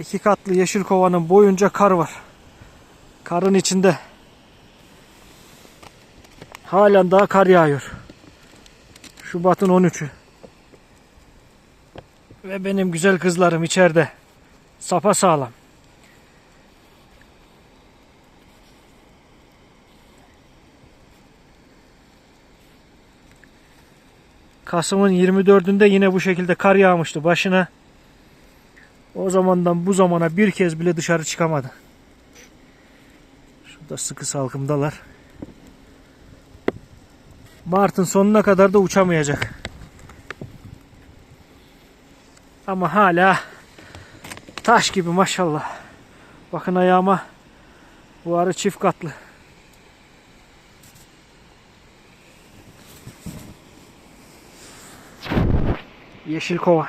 İki katlı yeşil kovanın boyunca kar var. Karın içinde. Halen daha kar yağıyor. Şubat'ın 13'ü. Ve benim güzel kızlarım içeride. Sapa sağlam. Kasım'ın 24'ünde yine bu şekilde kar yağmıştı başına. O zamandan bu zamana bir kez bile dışarı çıkamadı. Şurada sıkı salkımdalar. Mart'ın sonuna kadar da uçamayacak. Ama hala taş gibi maşallah. Bakın ayağıma bu arı çift katlı. Yeşil kovan.